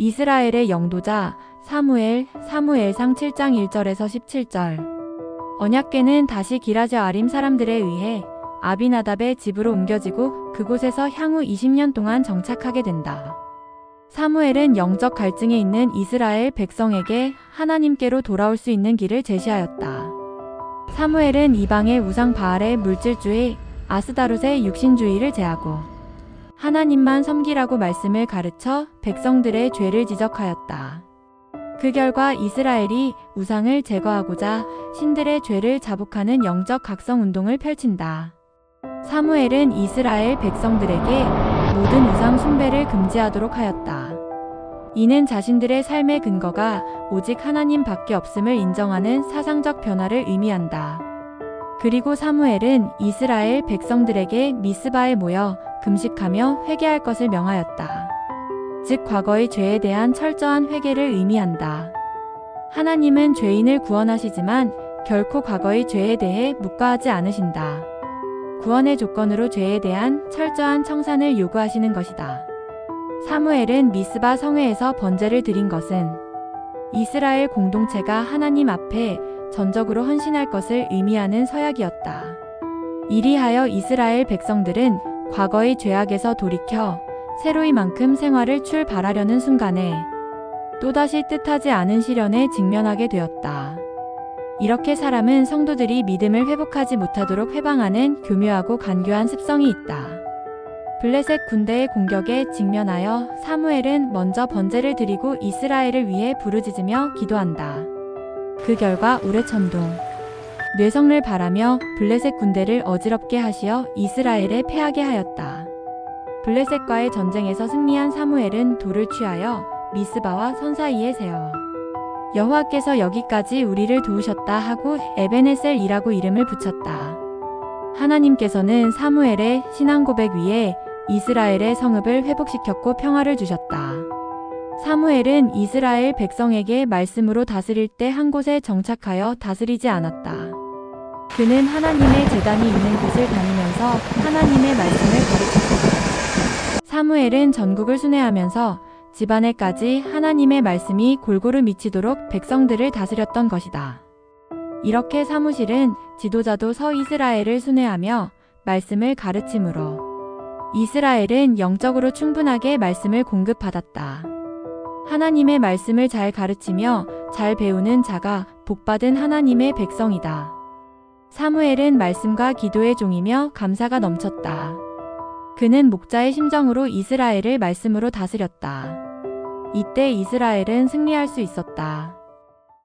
이스라엘의 영도자 사무엘 사무엘상 7장 1절에서 17절 언약궤는 다시 기라저 아림 사람들에 의해 아비나답의 집으로 옮겨지고 그곳에서 향후 20년 동안 정착하게 된다. 사무엘은 영적 갈증에 있는 이스라엘 백성에게 하나님께로 돌아올 수 있는 길을 제시하였다. 사무엘은 이방의 우상 바알의 물질주의, 아스다롯의 육신주의를 제하고 하나님만 섬기라고 말씀을 가르쳐 백성들의 죄를 지적하였다. 그 결과 이스라엘이 우상을 제거하고자 신들의 죄를 자복하는 영적 각성 운동을 펼친다. 사무엘은 이스라엘 백성들에게 모든 우상 숭배를 금지하도록 하였다. 이는 자신들의 삶의 근거가 오직 하나님 밖에 없음을 인정하는 사상적 변화를 의미한다. 그리고 사무엘은 이스라엘 백성들에게 미스바에 모여 금식하며 회개할 것을 명하였다. 즉 과거의 죄에 대한 철저한 회개를 의미한다. 하나님은 죄인을 구원하시지만 결코 과거의 죄에 대해 묵과하지 않으신다. 구원의 조건으로 죄에 대한 철저한 청산을 요구하시는 것이다. 사무엘은 미스바 성회에서 번제를 드린 것은 이스라엘 공동체가 하나님 앞에 전적으로 헌신할 것을 의미하는 서약이었다. 이리하여 이스라엘 백성들은 과거의 죄악에서 돌이켜 새로이만큼 생활을 출발하려는 순간에 또다시 뜻하지 않은 시련에 직면하게 되었다. 이렇게 사람은 성도들이 믿음을 회복하지 못하도록 회방하는 교묘하고 간교한 습성이 있다. 블레셋 군대의 공격에 직면하여 사무엘은 먼저 번제를 드리고 이스라엘을 위해 부르짖으며 기도한다. 그 결과 우레천동 뇌성을 바라며 블레셋 군대를 어지럽게 하시어 이스라엘에 패하게 하였다. 블레셋과의 전쟁에서 승리한 사무엘은 돌을 취하여 미스바와 선 사이에 세워 여호와께서 여기까지 우리를 도우셨다 하고 에베네셀이라고 이름을 붙였다. 하나님께서는 사무엘의 신앙 고백 위에 이스라엘의 성읍을 회복시켰고 평화를 주셨다. 사무엘은 이스라엘 백성에게 말씀으로 다스릴 때 한 곳에 정착하여 다스리지 않았다. 그는 하나님의 재단이 있는 곳을 다니면서 하나님의 말씀을 가르쳤다. 사무엘은 전국을 순회하면서 집안에까지 하나님의 말씀이 골고루 미치도록 백성들을 다스렸던 것이다. 이렇게 사무실은 지도자도 서이스라엘을 순회하며 말씀을 가르침으로 이스라엘은 영적으로 충분하게 말씀을 공급받았다. 하나님의 말씀을 잘 가르치며 잘 배우는 자가 복받은 하나님의 백성이다. 사무엘은 말씀과 기도의 종이며 감사가 넘쳤다. 그는 목자의 심정으로 이스라엘을 말씀으로 다스렸다. 이때 이스라엘은 승리할 수 있었다.